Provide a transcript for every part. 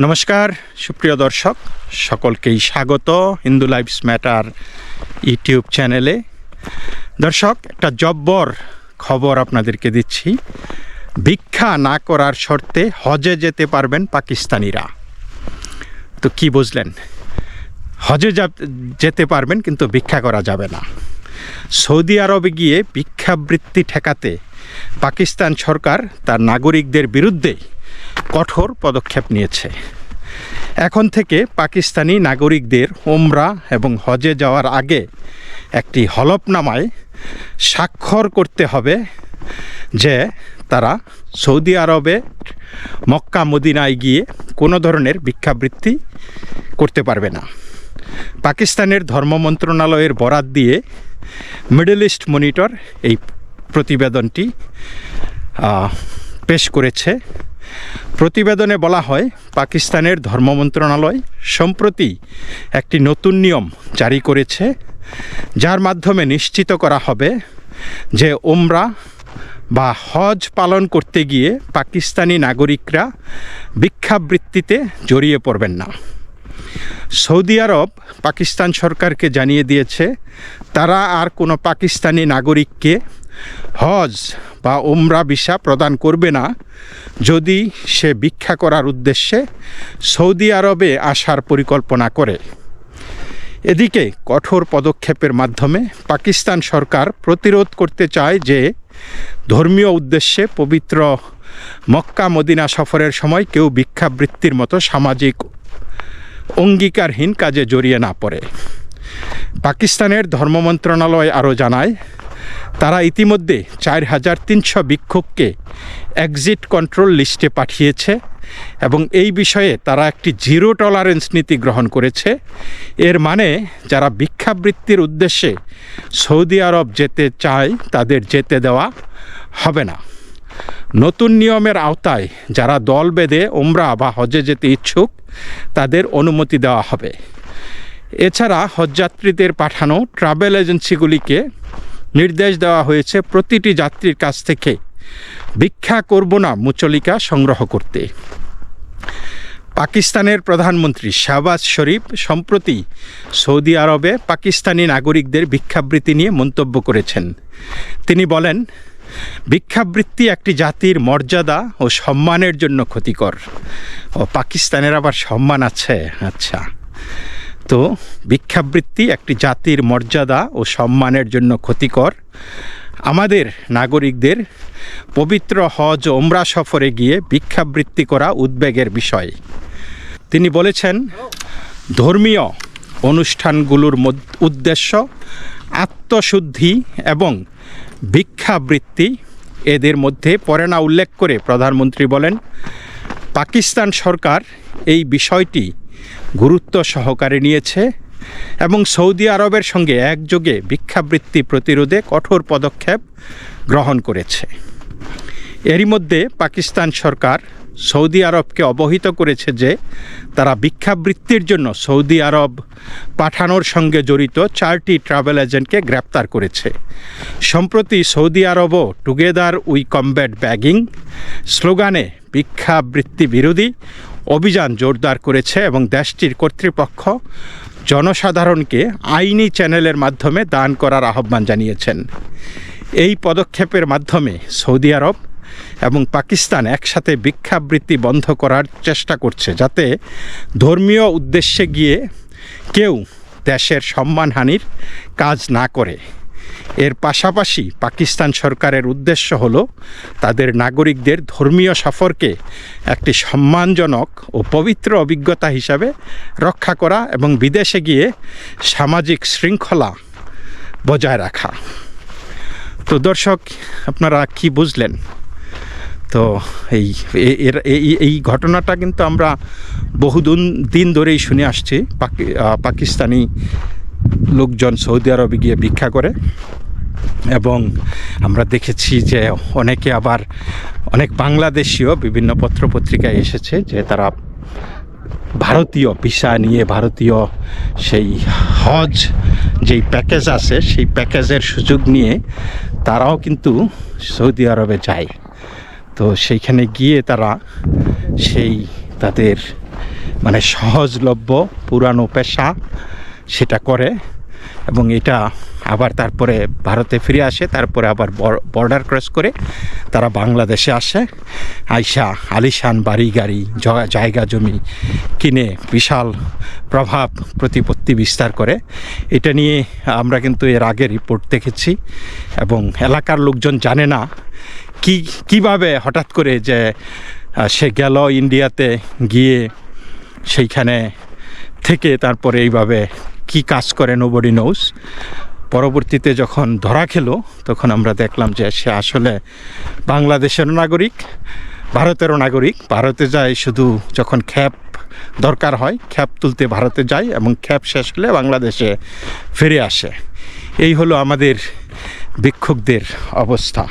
নমস্কার, সুপ্রিয় দর্শক, সকলকেই স্বাগত হিন্দু লাইফস ম্যাটার ইউটিউব চ্যানেলে। দর্শক, একটা জব্বর খবর আপনাদেরকে দিচ্ছি। ভিক্ষা না করার শর্তে হজে যেতে পারবেন পাকিস্তানিরা। তো কি বুঝলেন? হজে যেতে পারবেন কিন্তু ভিক্ষা করা যাবে না। সৌদি আরবে গিয়ে ভিক্ষাবৃত্তি ঠেকাতে পাকিস্তান সরকার তার নাগরিকদের বিরুদ্ধে কঠোর পদক্ষেপ নিয়েছে। এখন থেকে পাকিস্তানি নাগরিকদের ওমরা এবং হজে যাওয়ার আগে একটি হলফনামায় স্বাক্ষর করতে হবে যে তারা সৌদি আরবে মক্কা মদিনায় গিয়ে কোনো ধরনের ভিক্ষাবৃত্তি করতে পারবে না। পাকিস্তানের ধর্ম মন্ত্রণালয়ের বরাত দিয়ে মিডল ইস্ট মনিটর এই প্রতিবেদনটি পেশ করেছে প্রতিবেদনে বলা হয়, পাকিস্তানের ধর্ম মন্ত্রণালয় সম্প্রতি একটি নতুন নিয়ম জারি করেছে, যার মাধ্যমে নিশ্চিত করা হবে যে ওমরা বা হজ পালন করতে গিয়ে পাকিস্তানি নাগরিকরা ভিক্ষাবৃত্তিতে জড়িয়ে পড়বেন না। সৌদি আরব পাকিস্তান সরকারকে জানিয়ে দিয়েছে, তারা আর কোনো পাকিস্তানি নাগরিককে হজ বা ওমরা ভিসা প্রদান করবে না যদি সে ভিক্ষা করার উদ্দেশ্যে সৌদি আরবে আসার পরিকল্পনা করে। এদিকে কঠোর পদক্ষেপের মাধ্যমে পাকিস্তান সরকার প্রতিরোধ করতে চায় যে, ধর্মীয় উদ্দেশ্যে পবিত্র মক্কা মদিনা সফরের সময় কেউ ভিক্ষাবৃত্তির মতো সামাজিক অঙ্গীকারহীন কাজে জড়িয়ে না পড়ে। পাকিস্তানের ধর্ম মন্ত্রণালয় আরও জানায় তারা ইতিমধ্যে চার হাজার তিনশো বিক্ষোভকে এক্সিট কন্ট্রোল লিস্টে পাঠিয়েছে এবং এই বিষয়ে তারা একটি জিরো টলারেন্স নীতি গ্রহণ করেছে। এর মানে যারা ভিক্ষাবৃত্তির উদ্দেশ্যে সৌদি আরব যেতে চায়, তাদের যেতে দেওয়া হবে না। নতুন নিয়মের আওতায় যারা দল বেঁধে ওমরা বা হজে যেতে ইচ্ছুক, তাদের অনুমতি দেওয়া হবে। এছাড়া হজযাত্রীদের পাঠানো ট্রাভেল এজেন্সিগুলিকে নির্দেশ দেওয়া হয়েছে প্রতিটি যাত্রীর কাছ থেকে। ভিক্ষা করব না মুচলিকা সংগ্রহ করতে। পাকিস্তানের প্রধানমন্ত্রী শাহবাজ শরীফ সম্প্রতি সৌদি আরবে পাকিস্তানি নাগরিকদের ভিক্ষাবৃত্তি নিয়ে মন্তব্য করেছেন। তিনি বলেন, ভিক্ষাবৃত্তি একটি জাতির মর্যাদা ও সম্মানের জন্য ক্ষতিকর। ও পাকিস্তানের আবার সম্মান আছে। আচ্ছা। তো ভিক্ষাবৃত্তি, একটি জাতির মর্যাদা ও সম্মানের জন্য ক্ষতিকর। আমাদের নাগরিকদের পবিত্র হজ ওমরা সফরে গিয়ে ভিক্ষাবৃত্তি করা উদ্বেগের বিষয়। তিনি বলেছেন, ধর্মীয় অনুষ্ঠানগুলোর উদ্দেশ্য আত্মশুদ্ধি এবং ভিক্ষাবৃত্তি। এদের মধ্যে পড়ে না উল্লেখ করে প্রধানমন্ত্রী বলেন, পাকিস্তান সরকার এই বিষয়টি গুরুত্ব সহকারে নিয়েছে এবং সৌদি আরবের সঙ্গে একযোগে ভিক্ষাবৃত্তি প্রতিরোধে কঠোর পদক্ষেপ গ্রহণ করেছে। এরই মধ্যে পাকিস্তান সরকার সৌদি আরবকে অবহিত করেছে যে তারা ভিক্ষাবৃত্তির জন্য সৌদি আরব পাঠানোর সঙ্গে জড়িত চারটি ট্রাভেল এজেন্টকে গ্রেপ্তার করেছে। সম্প্রতি সৌদি আরবও টুগেদার উই কমব্যাট ব্যাগিং স্লোগানে ভিক্ষাবৃত্তি বিরোধী অভিযান জোরদার করেছে এবং দেশটির কর্তৃপক্ষ জনসাধারণকে আইনি চ্যানেলের মাধ্যমে দান করার আহ্বান জানিয়েছেন। এই পদক্ষেপের মাধ্যমে সৌদি আরব এবং পাকিস্তান একসাথে ভিক্ষাবৃত্তি বন্ধ করার চেষ্টা করছে যাতে ধর্মীয় উদ্দেশ্যে গিয়ে কেউ দেশের সম্মানহানির কাজ না করে। এর পাশাপাশি পাকিস্তান সরকারের উদ্দেশ্য হলো তাদের নাগরিকদের ধর্মীয় সফরকে একটি সম্মানজনক ও পবিত্র অভিজ্ঞতা হিসাবে রক্ষা করা এবং বিদেশে গিয়ে সামাজিক শৃঙ্খলা বজায় রাখা। তো দর্শক, আপনারা কি বুঝলেন? তো এই এই ঘটনাটা কিন্তু আমরা বহুদিন, দিন ধরেই শুনে আসছি। পাকিস্তানি লোকজন সৌদি আরবে গিয়ে ভিক্ষা করে এবং আমরা দেখেছি যে অনেকে আবার অনেক বাংলাদেশীয় বিভিন্ন পত্রপত্রিকায় এসেছে যে তারা ভারতীয় ভিসা নিয়ে, ভারতীয় সেই হজ যেই প্যাকেজ আছে, সেই প্যাকেজের সুযোগ নিয়ে তারাও কিন্তু সৌদি আরবে যায়। তো সেইখানে গিয়ে তারা সেই তাদের মানে সহজলভ্য পুরানো পেশা সেটা করে। এবং এটা আবার তারপরে ভারতে ফিরে আসে, তারপরে আবার বর্ডার ক্রস করে তারা বাংলাদেশে আসে। আইসা আলিশান বাড়ি গাড়ি জায়গা জমি কিনে বিশাল প্রভাব প্রতিপত্তি বিস্তার করে। এটা নিয়ে আমরা কিন্তু এর আগে রিপোর্ট দেখেছি এবং এলাকার লোকজন জানে না কি, কীভাবে হঠাৎ করে যে সে গেল ইন্ডিয়াতে গিয়ে সেইখানে থেকে তারপরে এইভাবে কি কাজ করে নোবডি নোস পরবর্তীতে যখন ধরা খেলো, তখন আমরা দেখলাম যে সে আসলে বাংলাদেশের নাগরিক, ভারতেরও নাগরিক। ভারতে যায় শুধু যখন খ্যাপ দরকার হয়, খ্যাপ তুলতে ভারতে যায় এবং খ্যাপ শেষ হলে বাংলাদেশে ফিরে আসে। এই হলো আমাদের ভিক্ষুকদের অবস্থা।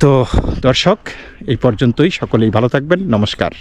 তো দর্শক, এই পর্যন্তই। সকলেই ভালো থাকবেন। নমস্কার।